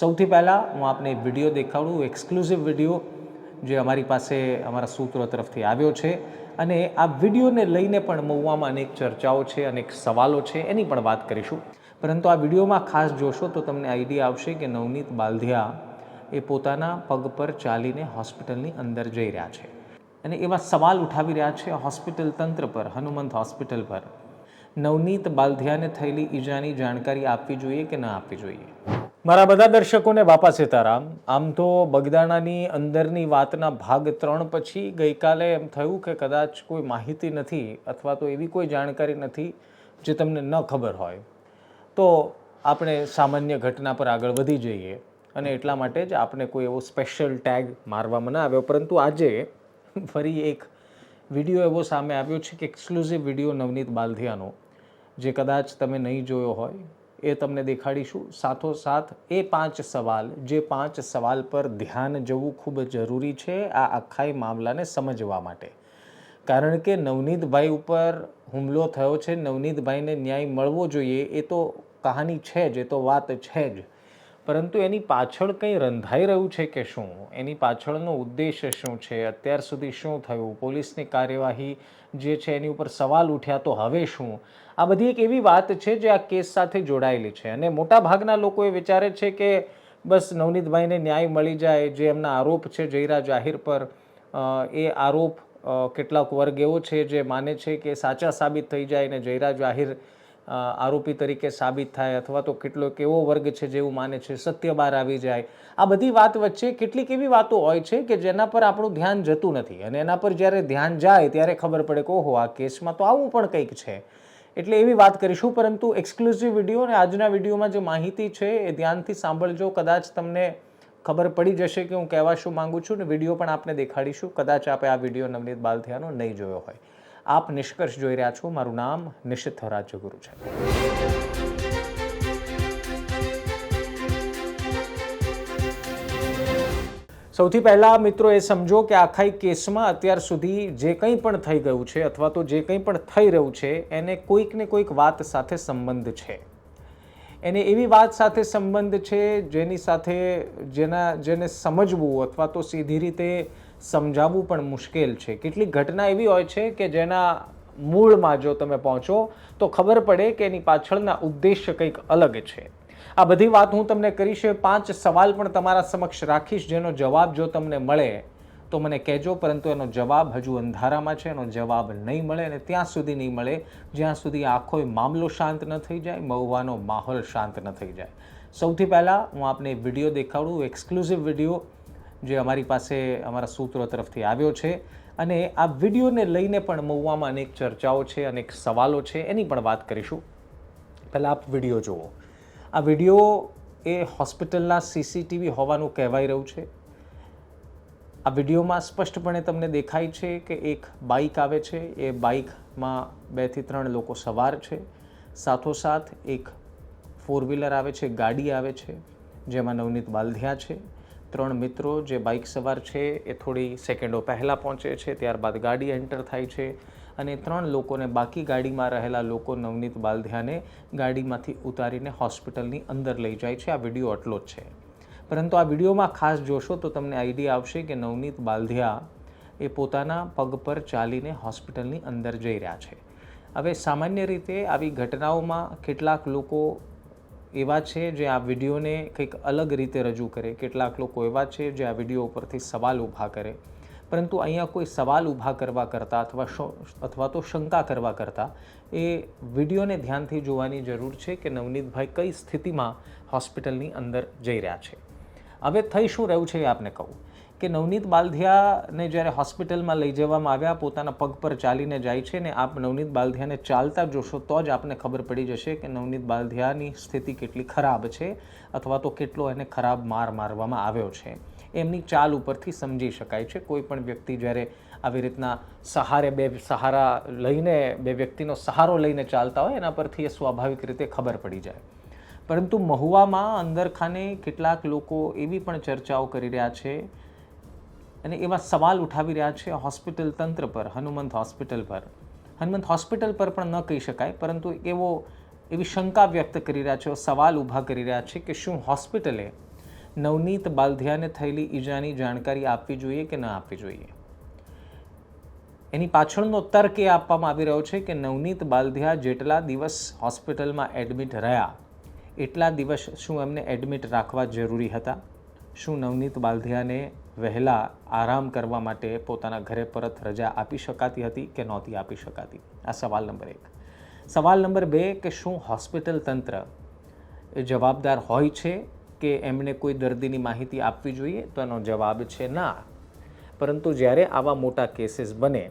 સૌથી પહેલાં હું આપને વીડિયો દેખાડું એક્સક્લુઝિવ વીડિયો, જે અમારી પાસે અમારા સૂત્રો તરફથી આવ્યો છે. અને આ વિડીયોને લઈને પણ મહુવામાં અનેક ચર્ચાઓ છે, અનેક સવાલો છે, એની પણ વાત કરીશું. પરંતુ આ વિડીયોમાં ખાસ જોશો તો તમને આઈડિયા આવશે કે નવનીત બાલધિયા એ પોતાના પગ પર ચાલીને હોસ્પિટલની અંદર જઈ રહ્યા છે. અને એવા સવાલ ઉઠાવી રહ્યા છે હોસ્પિટલ તંત્ર પર, હનુમંત હોસ્પિટલ પર. નવનીત બાલધિયાને થયેલી ઈજાની જાણકારી આપવી જોઈએ કે ન આપવી જોઈએ? મારા બધા દર્શકોને બાપા સીતારામ, આમ તો બગદાણાની અંદરની વાતના ભાગ ત્રણ પછી ગઈકાલે એમ થયું કે કદાચ કોઈ માહિતી નથી અથવા તો એવી કોઈ જાણકારી નથી જે તમને ન ખબર હોય. તો આપણે સામાન્ય ઘટના પર આગળ વધી જઈએ અને એટલા માટે જ આપણે કોઈ એવો સ્પેશિયલ ટેગ મારવામાં ન આવ્યો પરંતુ આજે ફરી એક વીડિયો એવો સામે આવ્યો છે કે એક્સક્લુઝિવ વીડિયો નવનીત બાલધિયાનો, જે કદાચ તમે નહીં જોયો હોય. એ તમને દેખાડીશું. સાથોસાથ, એ પાંચ સવાલ, જે પાંચ સવાલ પર ધ્યાન જવું ખૂબ જરૂરી છે આ આખાઈ મામલાને સમજવા માટે. કારણ કે નવનીતભાઈ ઉપર હુમલો થયો છે, નવનીતભાઈને ન્યાય મળવો જોઈએ, એ તો કહાની છે જ, એ તો વાત છે જ. પરંતુ એની પાછળ કંઈ રંધાઈ રહ્યું છે કે શું? એની પાછળનો ઉદ્દેશ શું છે? અત્યાર સુધી શું થયું? પોલીસની કાર્યવાહી જે છે એની ઉપર સવાલ ઉઠ્યા તો હવે શું? આ બધી એક એવી વાત છે જે આ કેસ સાથે જોડાયેલી છે. અને મોટા ભાગના લોકો એ વિચારે છે કે બસ નવનીતભાઈને ન્યાય મળી જાય, જે એમના આરોપ છે જયરા જાહેર પર એ આરોપ કેટલાક વર્ગ એવો છે જે માને છે કે સાચા સાબિત થઈ જાય ને જયરા જાહેર આરોપી તરીકે સાબિત થાય અથવા તો કેટલોક એવો વર્ગ છે જેવું માને છે સત્ય બહાર આવી જાય. આ બધી વાત વચ્ચે કેટલીક એવી વાતો હોય છે કે જેના પર આપણું ધ્યાન જતું નથી અને એના પર જ્યારે ધ્યાન જાય ત્યારે ખબર પડે કે ઓહો, આ કેસમાં તો આવું પણ કંઈક છે. એટલે એવી વાત કરીશું, પરંતુ એક્સક્લુઝિવ વીડિયો અને આજના વિડીયોમાં જે માહિતી છે એ ધ્યાનથી સાંભળજો. કદાચ તમને ખબર પડી જશે કે હું કહેવા શું માગું છું ને વીડિયો પણ આપને દેખાડીશું. કદાચ આપણે આ વીડિયો નવનીત બાલથિયાનો નહીં જોયો હોય. આપ નિષ્કર્ષ જોઈ રહ્યા છો. મારું નામ નિશિત રાજ્યગુરુ છે. સૌથી પહેલાં મિત્રો એ સમજો કે આખા કેસમાં અત્યાર સુધી જે કંઈ પણ થઈ ગયું છે અથવા તો જે કંઈ પણ થઈ રહ્યું છે, એને કોઈક ને કોઈક વાત સાથે સંબંધ છે. એને એવી વાત સાથે સંબંધ છે જેની સાથે જેના, જેને સમજવું અથવા તો સીધી રીતે સમજાવવું પણ મુશ્કેલ છે. કેટલીક ઘટના એવી હોય છે કે જેના મૂળમાં જો તમે પહોંચો, તો ખબર પડે કે એની પાછળના ઉદ્દેશ્ય કંઈક અલગ છે. આ બધી વાત હું તમને કરીશ, પાંચ સવાલ પણ તમારા સમક્ષ રાખીશ, જેનો જવાબ જો તમને મળે, તો મને કહેજો, પરંતુ એનો જવાબ હજુ અંધારામાં છે, એનો જવાબ નહીં મળે અને ત્યાં સુધી નહીં મળે. જ્યાં સુધી આખો મામલો શાંત ન થઈ જાય, મહુવાનો માહોલ શાંત ન થઈ જાય. સૌથી પહેલાં હું આપને વીડિયો દેખાડું એક્સક્લુઝિવ વીડિયો. જે અમારી પાસે અમારા સૂત્રો તરફથી આવ્યો છે. અને આ વિડીયોને લઈને પણ મહુવામાં અનેક ચર્ચાઓ છે, અનેક સવાલો છે, એની પણ વાત કરીશું. પહેલાં આપ વીડિયો જુઓ. આ વીડિયો એ હોસ્પિટલના સીસીટીવી હોવાનું કહેવાઈ રહ્યું છે. આ વિડીયોમાં સ્પષ્ટપણે તમને દેખાય છે કે એક બાઇક આવે છે. એ બાઇકમાં બેથી ત્રણ લોકો સવાર છે. સાથોસાથ એક ફોર વ્હીલર આવે છે, ગાડી આવે છે, જેમાં નવનીત બાલધિયા છે. ત્રણ મિત્રો જે બાઇક સવાર છે એ થોડી સેકન્ડો પહેલાં પહોંચે છે, ત્યારબાદ ગાડી એન્ટર થાય છે અને ત્રણ લોકોને બાકી ગાડીમાં રહેલા લોકો નવનીત બાલધિયાને ગાડીમાંથી ઉતારીને હોસ્પિટલની અંદર લઈ જાય છે. આ વીડિયો આટલો જ છે. પરંતુ આ વિડીયોમાં ખાસ જોશો તો તમને આઈડિયા આવશે કે નવનીત બાલધિયા એ પોતાના પગ પર ચાલીને હોસ્પિટલની અંદર જઈ રહ્યા છે. હવે સામાન્ય રીતે આવી ઘટનાઓમાં કેટલાક લોકો એવા છે જે આ વિડીયોને કંઈક અલગ રીતે રજૂ કરે. કેટલાક લોકો એવા છે જે આ વીડિયો ઉપરથી સવાલ ઊભા કરે. પરંતુ અહીંયા કોઈ સવાલ ઊભા કરવા કરતાં અથવા અથવા તો શંકા કરવા કરતાં એ વિડીયોને ધ્યાનથી જોવાની જરૂર છે કે નવનીતભાઈ કઈ સ્થિતિમાં હોસ્પિટલની અંદર જઈ રહ્યા છે. હવે થઈ શું રહ્યું છે એ આપને કહું. કે નવનીત બાલધિયાને જ્યારે હોસ્પિટલમાં લઈ જવામાં આવ્યા, પોતાના પગ પર ચાલીને જાય છે ને આપ નવનીત બાલધિયાને ચાલતા જોશો તો જ આપને ખબર પડી જશે કે નવનીત બાલધિયાની સ્થિતિ કેટલી ખરાબ છે અથવા તો કેટલો એને ખરાબ માર મારવામાં આવ્યો છે. એમની ચાલ ઉપરથી સમજી શકાય છે. કોઈ પણ વ્યક્તિ જ્યારે આવી રીતના સહારે બે સહારા લઈને, બે વ્યક્તિનો સહારો લઈને ચાલતા હોય, એના પરથી એ સ્વાભાવિક રીતે ખબર પડી જાય. પરંતુ મહુવામાં અંદરખાને કેટલાક લોકો એવી પણ ચર્ચાઓ કરી રહ્યા છે અને એવા સવાલ ઉઠાવી રહ્યા છે હોસ્પિટલ તંત્ર પર, હનુમંત હોસ્પિટલ પર. હનુમંત હોસ્પિટલ પર પણ ન કહી શકાય, પરંતુ એવો, એવી શંકા વ્યક્ત કરી રહ્યા છે, સવાલ ઊભા કરી રહ્યા છે કે શું હોસ્પિટલે નવનીત બાલધિયાને થયેલી ઈજાની જાણકારી આપવી જોઈએ કે ન આપવી જોઈએ? એની પાછળનો તર્ક એ આપવામાં આવી રહ્યો છે કે નવનીત બાલધિયા જેટલા દિવસ હોસ્પિટલમાં એડમિટ રહ્યા, એટલા દિવસ શું એમને એડમિટ રાખવા જરૂરી હતા? શું નવનીત બાલધિયાને વહેલા આરામ કરવા માટે પોતાના ઘરે પરત રજા આપી શકાતી હતી કે નહોતી આપી શકાતી? આ સવાલ નંબર એક. સવાલ નંબર બે કે શું હોસ્પિટલ તંત્ર એ જવાબદાર હોય છે કે એમણે કોઈ દર્દીની માહિતી આપવી જોઈએ? તો એનો જવાબ છે ના. પરંતુ જ્યારે આવા મોટા કેસીસ બને,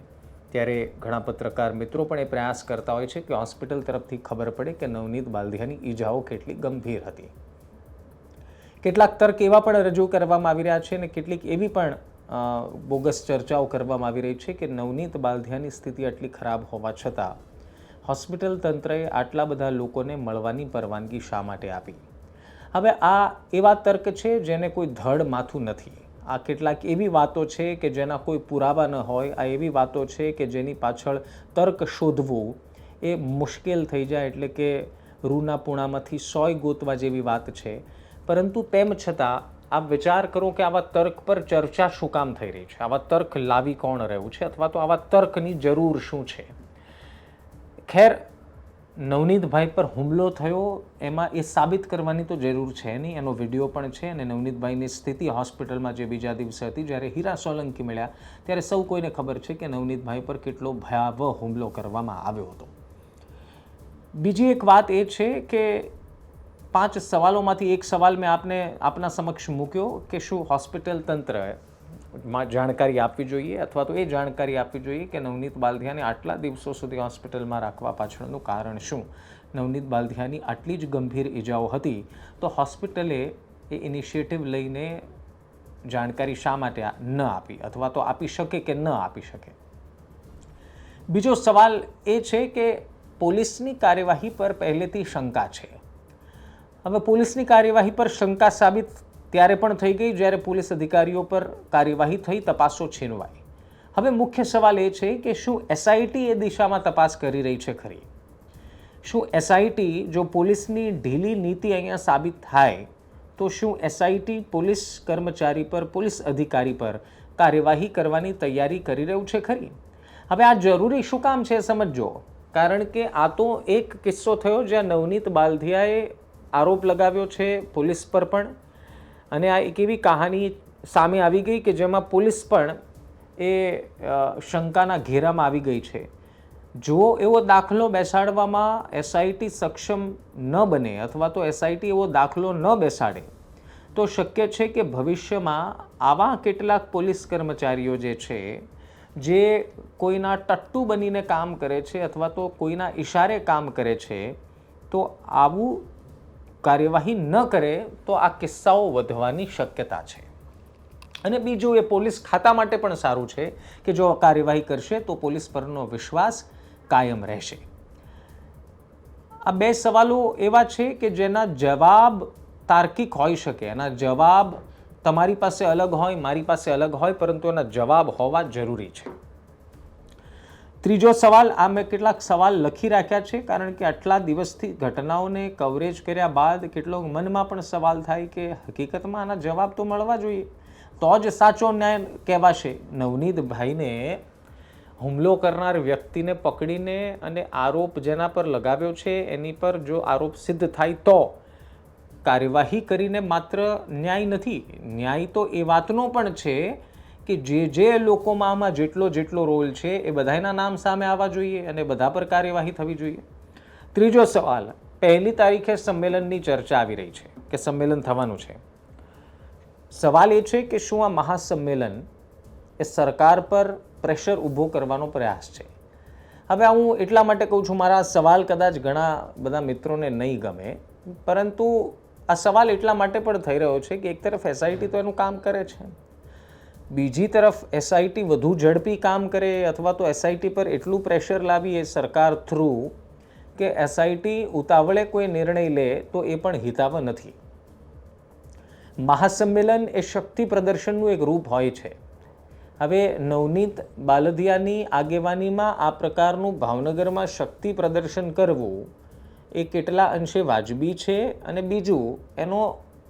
ત્યારે ઘણા પત્રકાર મિત્રો પણ એ પ્રયાસ કરતા હોય છે કે હોસ્પિટલ તરફથી ખબર પડે કે નવનીત બાલદિયાની ઈજાઓ કેટલી ગંભીર હતી. કેટલાક તર્ક એવા પણ રજૂ કરવામાં આવી રહ્યા છે અને કેટલીક એવી પણ બોગસ ચર્ચાઓ કરવામાં આવી રહી છે કે નવનીત બાલધિયાની સ્થિતિ આટલી ખરાબ હોવા છતાં હોસ્પિટલ તંત્રએ આટલા બધા લોકોને મળવાની પરવાનગી શા માટે આપી? હવે આ એવા તર્ક છે જેને કોઈ ધડ માથું નથી. આ કેટલાક એવી વાતો છે કે જેના કોઈ પુરાવા ન હોય, આ એવી વાતો છે કે જેની પાછળ તર્ક શોધવું એ મુશ્કેલ થઈ જાય એટલે કે રૂના પૂણામાંથી સોય ગોતવા જેવી વાત છે. પરંતુ તેમ છતાં, આપ વિચાર કરો કે આવા તર્ક પર ચર્ચા શું કામ થઈ રહી છે? આવા તર્ક લાવી કોણ રહ્યું છે અથવા તો આવા તર્કની જરૂર શું છે? ખેર, નવનીતભાઈ પર હુમલો થયો, એમાં એ સાબિત કરવાની તો જરૂર છે નહીં. એનો વીડિયો પણ છે અને નવનીતભાઈની સ્થિતિ હોસ્પિટલમાં જે બીજા દિવસે હતી, જ્યારે હીરા સોલંકી મળ્યા, ત્યારે સૌ કોઈને ખબર છે કે નવનીતભાઈ પર કેટલો ભયાવહ હુમલો કરવામાં આવ્યો હતો. બીજી એક વાત એ છે કે પાંચ સવાલોમાંથી એક સવાલ મેં આપને આપના સમક્ષ મૂક્યો કે શું હોસ્પિટલ તંત્રમાં જાણકારી આપવી જોઈએ અથવા તો એ જાણકારી આપવી જોઈએ કે નવનીત બાલધિયાને આટલા દિવસો સુધી હોસ્પિટલમાં રાખવા પાછળનું કારણ શું? નવનીત બાલધિયાની આટલી જ ગંભીર ઈજાઓ હતી તો હોસ્પિટલે એ ઇનિશિયેટિવ લઈને જાણકારી શા માટે ન આપી અથવા તો આપી શકે કે ન આપી શકે? બીજો સવાલ એ છે કે પોલીસની કાર્યવાહી પર પહેલેથી શંકા છે. હવે પોલીસની કાર્યવાહી પર શંકા સાબિત ત્યારે પણ થઈ ગઈ જ્યારે પોલીસ અધિકારીઓ પર કાર્યવાહી થઈ, તપાસો છીનવાઈ. હવે મુખ્ય સવાલ એ છે કે શું એસઆઈટી એ દિશામાં તપાસ કરી રહી છે ખરી? શું એસઆઈટી જો પોલીસની ઢીલી નીતિ અહીંયા સાબિત થાય, તો શું એસઆઈટી પોલીસ કર્મચારી પર, પોલીસ અધિકારી પર કાર્યવાહી કરવાની તૈયારી કરી રહ્યું છે ખરી? હવે આ જરૂરી શું કામ છે સમજજો. કારણ કે આ તો એક કિસ્સો થયો જ્યાં નવનીત બાલધિયાએ આરોપ લગાવ્યો છે પોલીસ પર પણ. અને આ એક એવી કહાની સામે આવી ગઈ કે જેમાં પોલીસ પણ એ શંકાના ઘેરામાં આવી ગઈ છે. જો એવો દાખલો બેસાડવામાં એસઆઈટી સક્ષમ ન બને અથવા તો એસઆઈટી એવો દાખલો ન બેસાડે, તો શક્ય છે કે ભવિષ્યમાં આવા કેટલાક પોલીસ કર્મચારીઓ જે છે, જે કોઈના ટટ્ટુ બનીને કામ કરે છે અથવા તો કોઈના ઈશારે કામ કરે છે, તો આવું કાર્યવાહી ન કરે તો આ કિસ્સાઓ વધવાની શક્યતા છે. અને બીજું, એ પોલીસ ખાતા માટે પણ સારું છે કે જો કાર્યવાહી કરશે તો પોલીસ પરનો વિશ્વાસ કાયમ રહેશે. આ બે સવાલો એવા છે કે જેના જવાબ તાર્કિક હોઈ શકે. એના જવાબ તમારી પાસે અલગ હોય, મારી પાસે અલગ હોય, પરંતુ એના જવાબ હોવા જરૂરી છે. ત્રીજો સવાલ આ મેં કેટલાક સવાલ લખી રાખ્યા છે, કારણ કે આટલા દિવસથી ઘટનાઓને કવરેજ કર્યા બાદ કેટલોક મનમાં પણ સવાલ થાય કે હકીકતમાં આના જવાબ તો મળવા જોઈએ. તો જ સાચો ન્યાય કહેવાશે. નવનીતભાઈને હુમલો કરનાર વ્યક્તિને પકડીને અને આરોપ જેના પર લગાવ્યો છે, એની પર જો આરોપ સિદ્ધ થાય તો કાર્યવાહી કરીને માત્ર ન્યાય નથી, ન્યાય તો એ વાતનો પણ છે કે જે જે લોકોમાં આમાં જેટલો જેટલો રોલ છે એ બધાના નામ સામે આવવા જોઈએ અને બધા પર કાર્યવાહી થવી જોઈએ. ત્રીજો સવાલ, પહેલી તારીખે સંમેલનની ચર્ચા આવી રહી છે કે સંમેલન થવાનું છે. સવાલ એ છે કે શું આ મહાસંમેલન એ સરકાર પર પ્રેશર ઊભો કરવાનો પ્રયાસ છે? હવે હું એટલા માટે કહું છું, મારા સવાલ કદાચ ઘણા બધા મિત્રોને નહીં ગમે, પરંતુ આ સવાલ એટલા માટે પણ થઈ રહ્યો છે કે એક તરફ એસઆઈટી તો એનું કામ કરે છે. બીજી તરફ એસઆઈટી વધુ ઝડપી કામ કરે અથવા તો એસઆઈટી પર એટલું પ્રેશર લાવીએ સરકાર થ્રુ કે એસઆઈટી ઉતાવળે કોઈ નિર્ણય લે તો એ પણ હિતાવ નથી. મહાસંમેલન એ શક્તિ પ્રદર્શનનું એક રૂપ હોય છે. હવે નવનીત બાલદિયાની આગેવાનીમાં આ પ્રકારનું ભાવનગરમાં શક્તિ પ્રદર્શન કરવું એ કેટલા અંશે વાજબી છે અને બીજું એનો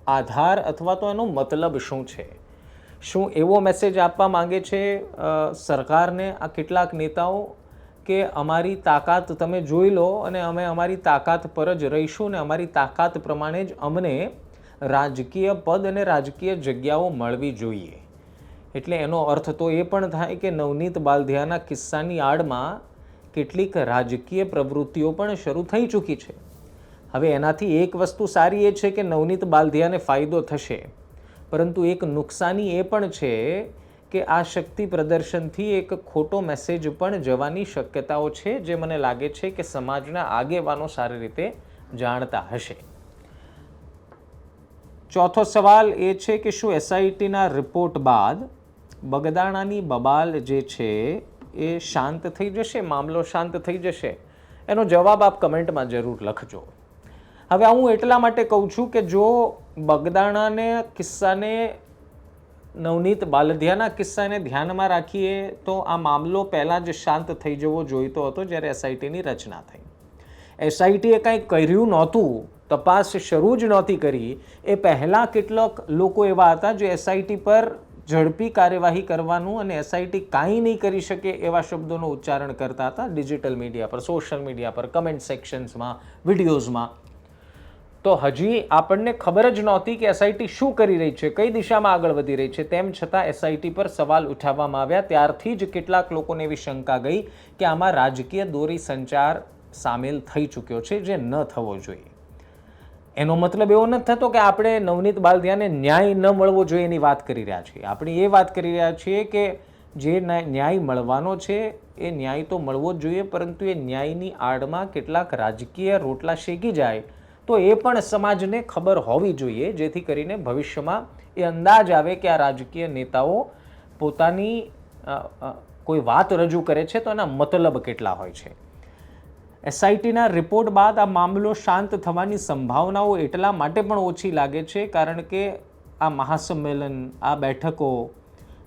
આધાર અથવા તો એનો મતલબ શું છે? શું એવો મેસેજ આપવા માંગે છે સરકારને આ કેટલાક નેતાઓ કે અમારી તાકાત તમે જોઈ લો અને અમે અમારી તાકાત પર જ રહીશું ને અમારી તાકાત પ્રમાણે જ અમને રાજકીય પદ અને રાજકીય જગ્યાઓ મળવી જોઈએ. એટલે એનો અર્થ તો એ પણ થાય કે નવનીત બાલધિયાના કિસ્સાની આડમાં કેટલીક રાજકીય પ્રવૃત્તિઓ પણ શરૂ થઈ ચૂકી છે. હવે એનાથી એક વસ્તુ સારી એ છે કે નવનીત બાલધિયાને ફાયદો થશે. પરંતુ એક નુકસાની એ પણ છે કે આ શક્તિ પ્રદર્શનથી એક ખોટો મેસેજ પણ જવાની શક્યતાઓ છે જે મને લાગે છે કે સમાજના આગેવાનો સારી રીતે જાણતા હશે. ચોથો સવાલ એ છે કે શું એસઆઈટીના રિપોર્ટ બાદ બગદાણાની બબાલ જે છે એ શાંત થઈ જશે? મામલો શાંત થઈ જશે? એનો જવાબ આપ કમેન્ટમાં જરૂર લખજો. હવે હું એટલા માટે કહું છું કે જો બગદાણાને કિસ્સાને, નવનીત બાલધિયાના કિસ્સાને ધ્યાનમાં રાખીએ તો આ મામલો પહેલાં જ શાંત થઈ જવો જોઈતો હતો જ્યારે એસઆઈટીની રચના થઈ. એસઆઈટીએ કાંઈ કર્યું નહોતું, તપાસ શરૂ જ નહોતી કરી. એ પહેલાં કેટલાક લોકો એવા હતા જે એસઆઈટી પર ઝડપી કાર્યવાહી કરવાનું અને એસઆઈટી કાંઈ નહીં કરી શકે એવા શબ્દોનું ઉચ્ચારણ કરતા હતા. ડિજિટલ મીડિયા પર સોશિયલ મીડિયા પર કમેન્ટ સેક્શન્સમાં વિડીયોઝમાં તો હજી આપણને ખબર જ નહોતી કે એસઆઈટી શું કરી રહી છે, કઈ દિશામાં આગળ વધી રહી છે. તેમ છતાં એસઆઈટી પર સવાલ ઉઠાવવામાં આવ્યા. ત્યારથી જ કેટલાક લોકોને એવી શંકા ગઈ કે આમાં રાજકીય દોરી સંચાર સામેલ થઈ ચૂક્યો છે, જે ન થવો જોઈએ. એનો મતલબ એવો નથી થતો કે આપણે નવનીત બાલદિયાને ન્યાય ન મળવો જોઈએ એની વાત કરી રહ્યા છીએ. આપણે એ વાત કરી રહ્યા છીએ કે જે ન્યાય મળવાનો છે, એ ન્યાય તો મળવો જ જોઈએ, પરંતુ એ ન્યાયની આડમાં કેટલાક રાજકીય રોટલા શેકી જાય તો એ પણ સમાજને ખબર હોવી જોઈએ, જેથી કરીને ભવિષ્યમાં એ અંદાજ આવે કે આ રાજકીય નેતાઓ પોતાની કોઈ વાત રજૂ કરે છે તો એના મતલબ કેટલા હોય છે. એસઆઈટીના રિપોર્ટ બાદ આ મામલો શાંત થવાની સંભાવનાઓ એટલા માટે પણ ઓછી લાગે છે, કારણ કે આ મહાસંમેલન, આ બેઠકો,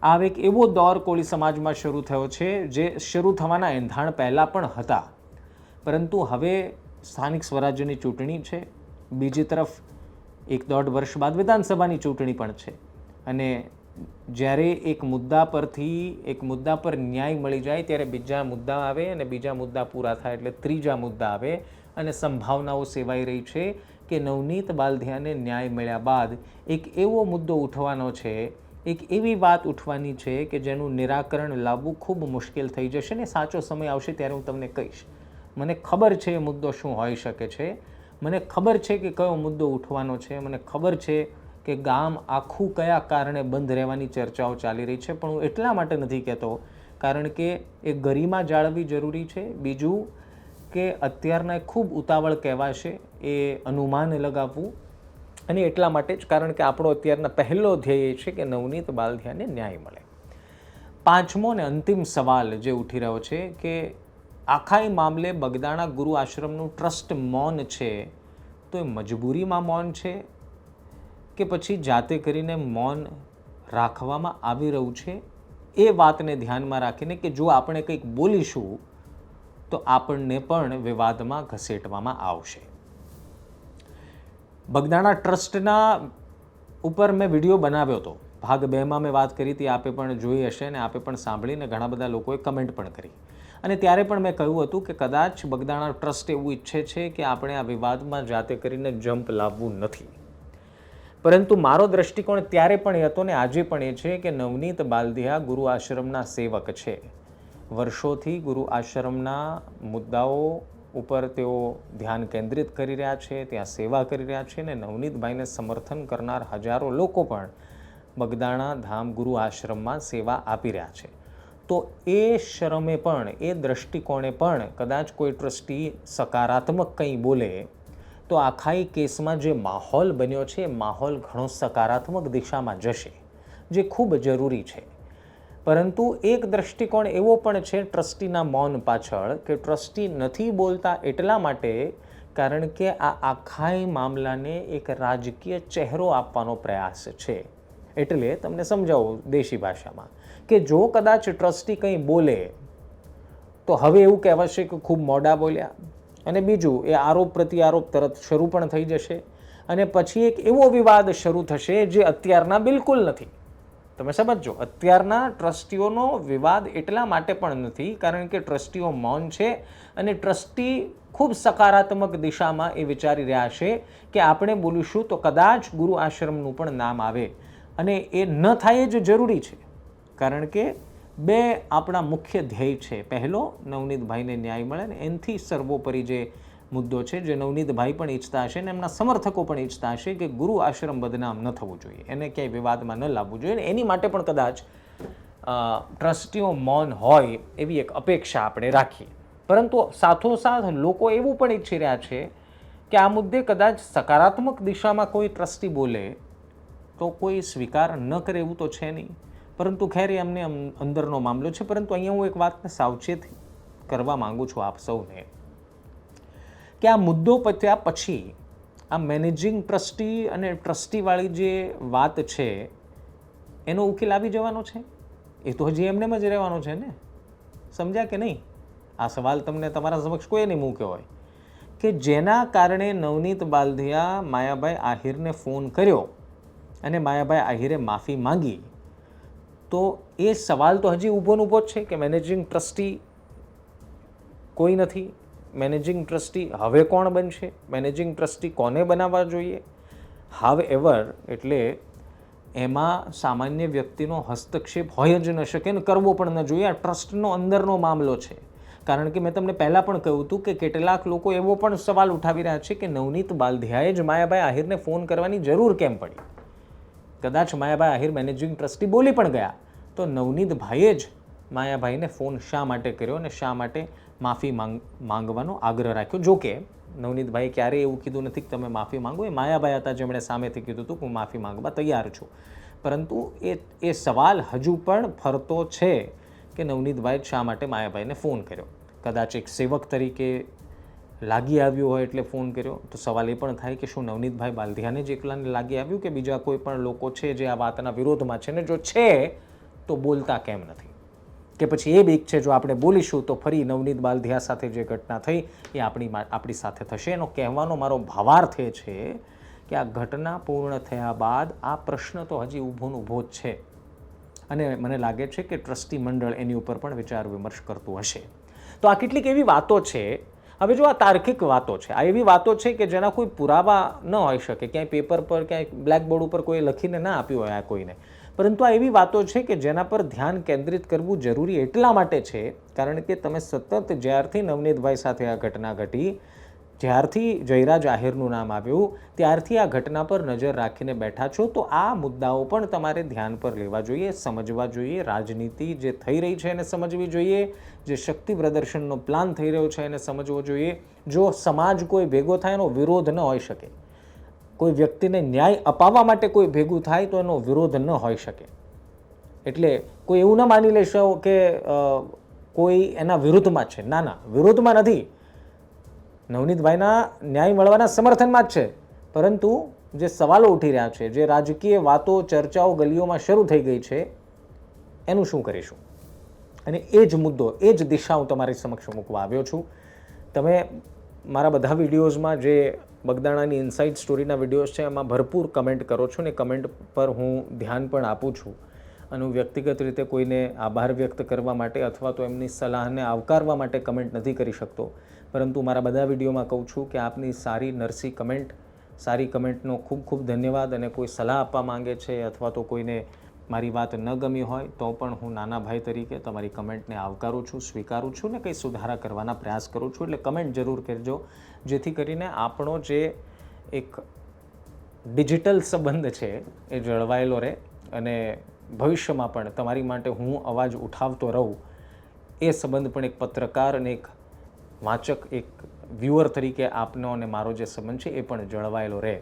આ એક એવો દોર કોળી સમાજમાં શરૂ થયો છે, જે શરૂ થવાના એંધાણ પહેલાં પણ હતા. પરંતુ હવે સ્થાનિક સ્વરાજ્યની ચૂંટણી છે. બીજી તરફ એક દોઢ વર્ષ બાદ વિધાનસભાની ચૂંટણી પણ છે. અને જ્યારે એક મુદ્દા પરથી એક મુદ્દા પર ન્યાય મળી જાય ત્યારે બીજા મુદ્દા આવે અને બીજા મુદ્દા પૂરા થાય એટલે ત્રીજા મુદ્દા આવે અને સંભાવનાઓ સેવાઈ રહી છે કે નવનીત બાલધિયાને ન્યાય મળ્યા બાદ એક એવો મુદ્દો ઉઠવાનો છે, એક એવી વાત ઉઠવાની છે કે જેનું નિરાકરણ લાવવું ખૂબ મુશ્કેલ થઈ જશે ને સાચો સમય આવશે ત્યારે હું તમને કહીશ. મને ખબર છે એ મુદ્દો શું હોઈ શકે છે. મને ખબર છે કે કયો મુદ્દો ઉઠવાનો છે. મને ખબર છે કે ગામ આખું કયા કારણે બંધ રહેવાની ચર્ચાઓ ચાલી રહી છે. પણ હું એટલા માટે નથી કહેતો, કારણ કે એ ગરિમા જાળવવી જરૂરી છે. બીજું કે અત્યારના ખૂબ ઉતાવળ કહેવાશે એ અનુમાન લગાવવું. અને એટલા માટે જ, કારણ કે આપણો અત્યારના પહેલો ધ્યેય છે કે નવનીત બાલધિયાને ન્યાય મળે. પાંચમો ને અંતિમ સવાલ જે ઉઠી રહ્યો છે કે આખા એ મામલે બગદાણા ગુરુ આશ્રમનું ટ્રસ્ટ મૌન છે, તો એ મજબૂરીમાં મૌન છે કે પછી જાતે કરીને મૌન રાખવામાં આવી રહ્યું છે? એ વાતને ધ્યાનમાં રાખીને કે જો આપણે કંઈક બોલીશું, તો આપણને પણ વિવાદમાં ઘસેટવામાં આવશે. બગદાણા ટ્રસ્ટના ઉપર મેં વીડિયો બનાવ્યો હતો. ભાગ બેમાં મેં વાત કરી હતી, આપે પણ જોઈ હશે અને આપે પણ સાંભળીને ઘણા બધા લોકોએ કમેન્ટ પણ કરી. અને ત્યારે પણ મેં કહ્યું હતું કે કદાચ બગદાણા ટ્રસ્ટ એવું ઈચ્છે છે કે આપણે આ વિવાદમાં જાતે કરીને જમ્પ લાવવું નથી. પરંતુ મારો દ્રષ્ટિકોણ ત્યારે પણ એ હતો ને આજે પણ એ છે કે નવનીત બાલદિયા ગુરુ આશ્રમના સેવક છે. વર્ષોથી ગુરુ આશ્રમના મુદ્દાઓ ઉપર તેઓ ધ્યાન કેન્દ્રિત કરી રહ્યા છે, ત્યાં સેવા કરી રહ્યા છે ને નવનીતભાઈને સમર્થન કરનાર હજારો લોકો પણ બગદાણા ધામ ગુરુ આશ્રમમાં સેવા આપી રહ્યા છે. તો એ શરમે પણ, એ દ્રષ્ટિકોણે પણ કદાચ કોઈ ટ્રસ્ટી સકારાત્મક કંઈ બોલે, તો આખા એ કેસમાં જે માહોલ બન્યો છે માહોલ ઘણો સકારાત્મક દિશામાં જશે, જે ખૂબ જરૂરી છે. પરંતુ એક દ્રષ્ટિકોણ એવો પણ છે ટ્રસ્ટીના મૌન પાછળ કે ટ્રસ્ટી નથી બોલતા એટલા માટે કારણ કે આ આખાય મામલાને એક રાજકીય ચહેરો આપવાનો પ્રયાસ છે. એટલે તમને સમજાવું, દેશી ભાષામાં. કે જો કદાચ ટ્રસ્ટી કંઈ બોલે, તો હવે એવું કહેવાશે કે ખૂબ મોડા બોલ્યા. અને બીજું, એ આરોપ પ્રત્યારોપ તરત શરૂ પણ થઈ જશે. અને પછી એક એવો વિવાદ શરૂ થશે જે અત્યારના બિલકુલ નથી. તમે સમજો અત્યારના ટ્રસ્ટીઓનો વિવાદ એટલા માટે પણ નથી, કારણ કે ટ્રસ્ટીઓ મૌન છે અને ટ્રસ્ટી ખૂબ સકારાત્મક દિશામાં એ વિચારી રહ્યા છે કે આપણે બોલીશું તો કદાચ ગુરુ આશ્રમનું પણ નામ આવે. અને એ ન થાય જ જરૂરી છે. કારણ કે બે આપણા મુખ્ય ધ્યેય છે. પહેલો, નવનીતભાઈને ન્યાય મળે ને એનથી સર્વોપરી જે મુદ્દો છે, જે નવનીતભાઈ પણ ઈચ્છતા હશે ને એમના સમર્થકો પણ ઈચ્છતા હશે કે ગુરુ આશ્રમ બદનામ ન થવું જોઈએ. એને ક્યાંય વિવાદમાં ન લાવવું જોઈએ એની માટે પણ કદાચ ટ્રસ્ટીઓ મૌન હોય એવી એક અપેક્ષા આપણે રાખીએ. પરંતુ સાથોસાથ લોકો એવું પણ ઈચ્છી રહ્યા છે કે આ મુદ્દે કદાચ સકારાત્મક દિશામાં કોઈ ટ્રસ્ટી બોલે તો કોઈ સ્વીકાર ન કરે એવું તો છે નહીં. પરંતુ ખેર એ અમને અંદરનો મામલો છે, પરંતુ અહીંયા હું એક વાતને સાવચેત કરવા માગું છું આપ સૌને કે આ મુદ્દો પત્યા પછી આ મેનેજિંગ ટ્રસ્ટી અને ટ્રસ્ટીવાળી જે વાત છે, એનો ઉકેલ આવી જવાનો છે? એ તો હજી એમને જ રહેવાનો છે ને? સમજ્યા કે નહીં? આ સવાલ તમને તમારા સમક્ષ કોઈ નહીં મૂક્યો હોય. કે જેના કારણે નવનીત બાલધિયા માયાભાઈ આહિરને ફોન કર્યો અને માયાભાઈ આહિરે માફી માંગી તો એ સવાલ તો હજી ઊભો ઊભો જ છે કે મેનેજિંગ ટ્રસ્ટી કોઈ નથી. મેનેજિંગ ટ્રસ્ટી હવે કોણ બનશે? મેનેજિંગ ટ્રસ્ટી કોને બનાવવા જોઈએ? હાવ એવર એટલે એમાં સામાન્ય વ્યક્તિનો હસ્તક્ષેપ હોય જ ન શકે ને કરવો પણ ન જોઈએ. આ ટ્રસ્ટનો અંદરનો મામલો છે. કારણ કે મેં તમને પહેલાં પણ કહ્યું હતું કે કેટલાક લોકો એવો પણ સવાલ ઉઠાવી રહ્યા છે કે નવનીત બાલધિયાએ જ માયાભાઈ આહિરને ફોન કરવાની જરૂર કેમ પડી? કદાચ માયાભાઈ આહિર મેનેજિંગ ટ્રસ્ટી બોલી પણ ગયા. તો નવનીતભાઈએ જ માયાભાઈને ફોન શા માટે કર્યો અને શા માટે માફી માંગ, માંગવાનો આગ્રહ રાખ્યો? જો કે નવનીતભાઈએ ક્યારેય એવું કીધું નથી કે તમે માફી માંગો. એ માયાભાઈ હતા જેમણે સામેથી કીધું હતું કે હું માફી માંગવા તૈયાર છું. પરંતુ એ એ સવાલ હજુ પણ ફરતો છે કે નવનીતભાઈએ શા માટે માયાભાઈને ફોન કર્યો? કદાચ એક સેવક તરીકે લાગી આવ્યું હોય એટલે ફોન કર્યો. તો સવાલ એ પણ થાય કે શું નવનીતભાઈ બાલધિયાને જ એકલાને લાગી આવ્યું કે બીજા કોઈ પણ લોકો છે જે આ વાતના વિરોધમાં છે? ને જો છે, તો બોલતા કેમ નથી? કે પછી એ બીક છે, જો આપણે બોલીશું તો ફરી નવનીત બાલધિયા સાથે જે ઘટના થઈ એ આપણી આપણી સાથે થશે. એનો કહેવાનો મારો ભાવાર્થ એ છે કે આ ઘટના પૂર્ણ થયા બાદ આ પ્રશ્ન તો હજી ઊભો ઊભો જ છે. અને મને લાગે છે કે ટ્રસ્ટી મંડળ એની ઉપર પણ વિચાર વિમર્શ કરતું હશે. તો આ કેટલીક એવી વાતો છે હવે જો આ તાર્કિક વાતો છે, આ એવી વાતો છે કે જેના કોઈ પુરાવા ન હોઈ શકે, ક્યાંય પેપર પર, ક્યાંય બ્લેકબોર્ડ ઉપર કોઈ લખીને ના આપ્યું હોય આ કોઈને. પરંતુ આ એવી વાતો છે કે જેના પર ધ્યાન કેન્દ્રિત કરવું જરૂરી એટલા માટે છે, કારણ કે તમે સતત જ્યારથી નવનીતભાઈ સાથે આ ઘટના ઘટી જ્યારથી જયરાજ આહિરનું નામ આવ્યું, ત્યારથી આ ઘટના પર નજર રાખીને બેઠા છો, તો આ મુદ્દાઓ પણ તમારે ધ્યાન પર લેવા જોઈએ, સમજવા જોઈએ, રાજનીતિ જે થઈ રહી છે એને સમજવી જોઈએ, જે શક્તિ પ્રદર્શનનો પ્લાન થઈ રહ્યો છે એને સમજવો જોઈએ. જો સમાજ કોઈ ભેગો થાય એનો વિરોધ ન હોઈ શકે, કોઈ વ્યક્તિને ન્યાય અપાવવા માટે કોઈ ભેગું થાય તો એનો વિરોધ ન હોઈ શકે. એટલે કોઈ એવું ન માની લેશો કે કોઈ એના વિરુદ્ધમાં છે. ના ના, વિરોધમાં નથી. નવનીતભાઈના ન્યાય મળવાના સમર્થનમાં જ છે. પરંતુ જે સવાલો ઉઠી રહ્યા છે, જે રાજકીય વાતો, ચર્ચાઓ, ગલીઓમાં શરૂ થઈ ગઈ છે, એનું શું કરીશું? અને એ જ મુદ્દો, એ જ દિશા હું તમારી સમક્ષ મૂકવા આવ્યો છું. તમે મારા બધા વિડીયોઝમાં જે બગદાણાની ઇનસાઇડ સ્ટોરીના વિડીયોઝ છે, એમાં ભરપૂર કમેન્ટ કરો છો ને કમેન્ટ પર હું ધ્યાન પણ આપું છું. અને હું વ્યક્તિગત રીતે કોઈને આભાર વ્યક્ત કરવા માટે અથવા તો એમની સલાહને આવકારવા માટે કમેન્ટ નથી કરી શકતો. પરંતુ મારા બધા વિડીયોમાં કહું છું કે આપની સારી નરસી કમેન્ટ, સારી કમેન્ટનો ખૂબ ખૂબ ધન્યવાદ અને કોઈ સલાહ આપવા માંગે છે અથવા તો કોઈને મારી વાત ન ગમી હોય તો પણ હું નાના ભાઈ તરીકે તમારી કમેન્ટને આવકારું છું, સ્વીકારું છું ને કંઈ સુધારા કરવાના પ્રયાસ કરું છું. એટલે કમેન્ટ જરૂર કરજો, જેથી કરીને આપણો જે એક ડિજિટલ સંબંધ છે એ જળવાયેલો રહે અને ભવિષ્યમાં પણ તમારી માટે હું અવાજ ઉઠાવતો રહું એ સંબંધ પણ એક પત્રકાર અને એક વાચક એક વ્યુઅર તરીકે આપનો અને મારો જે સંબંધ છે એ પણ જળવાયેલો રહે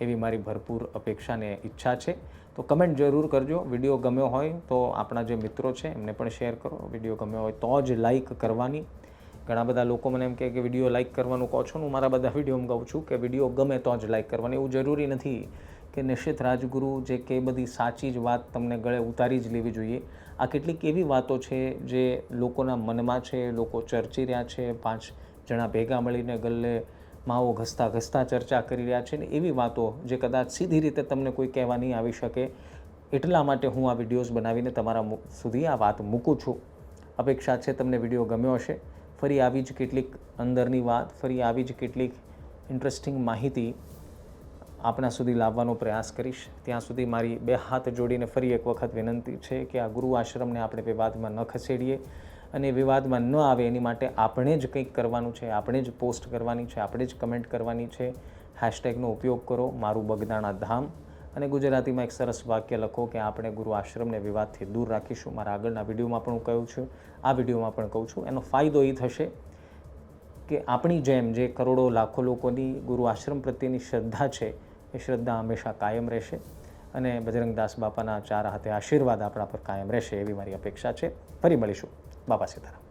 એવી મારી ભરપૂર અપેક્ષા અને ઈચ્છા છે. તો કમેન્ટ જરૂર કરજો. વીડિયો ગમ્યો હોય તો આપણા જે મિત્રો છે એમને પણ શેર કરો. વીડિયો ગમ્યો હોય તો જ લાઈક કરવાની. ઘણા બધા લોકો મને એમ કહે કે વીડિયો લાઈક કરવાનું કહો છો. હું મારા બધા વિડીયોમાં કહું છું કે વીડિયો ગમે તો જ લાઈક કરવાની. એવું જરૂરી નથી. કે નિશ્ચિત રાજગુરુ જે કે બધી સાચી જ વાત તમને ગળે ઉતારી જ લેવી જોઈએ. આ કેટલીક એવી વાતો છે જે લોકોના મનમાં છે, લોકો ચર્ચી રહ્યા છે, પાંચ જણા ભેગા મળીને ગલ્લે માવો ઘસતા ઘસતા ચર્ચા કરી રહ્યા છે ને એવી વાતો જે કદાચ સીધી રીતે તમને કોઈ કહેવા નહીં આવી શકે. એટલા માટે હું આ વિડીયોઝ બનાવીને તમારા સુધી આ વાત મૂકું છું. અપેક્ષા છે તમને વીડિયો ગમ્યો હશે. ફરી આવી જ કેટલીક અંદરની વાત, ફરી આવી જ કેટલીક ઇન્ટરેસ્ટિંગ માહિતી આપણા સુધી લાવવાનો પ્રયાસ કરીશ. ત્યાં સુધી મારી બે હાથ જોડીને ફરી એક વખત વિનંતી છે કે આ ગુરુ આશ્રમને આપણે વિવાદમાં ન ખસેડીએ અને વિવાદમાં ન આવે એની માટે આપણે જ કંઈક કરવાનું છે, આપણે જ પોસ્ટ કરવાની છે, આપણે જ કમેન્ટ કરવાની છે. હેશટેગનો ઉપયોગ કરો, મારું બગદાણા ધામ. અને ગુજરાતીમાં એક સરસ વાક્ય લખો કે આપણે ગુરુ આશ્રમને વિવાદથી દૂર રાખીશું. મારા આગળના વિડીયોમાં પણ હું કહું છું, આ વિડીયોમાં પણ કહું છું. એનો ફાયદો એ થશે કે આપણી જેમ જે કરોડો લાખો લોકોની ગુરુ આશ્રમ પ્રત્યેની શ્રદ્ધા છે એ શ્રદ્ધા હંમેશા કાયમ રહેશે અને બજરંગદાસ બાપાના ચાર હાથે આશીર્વાદ આપણા પર કાયમ રહેશે એવી મારી અપેક્ષા છે. ફરી મળીશું. બાપા સીતારામ.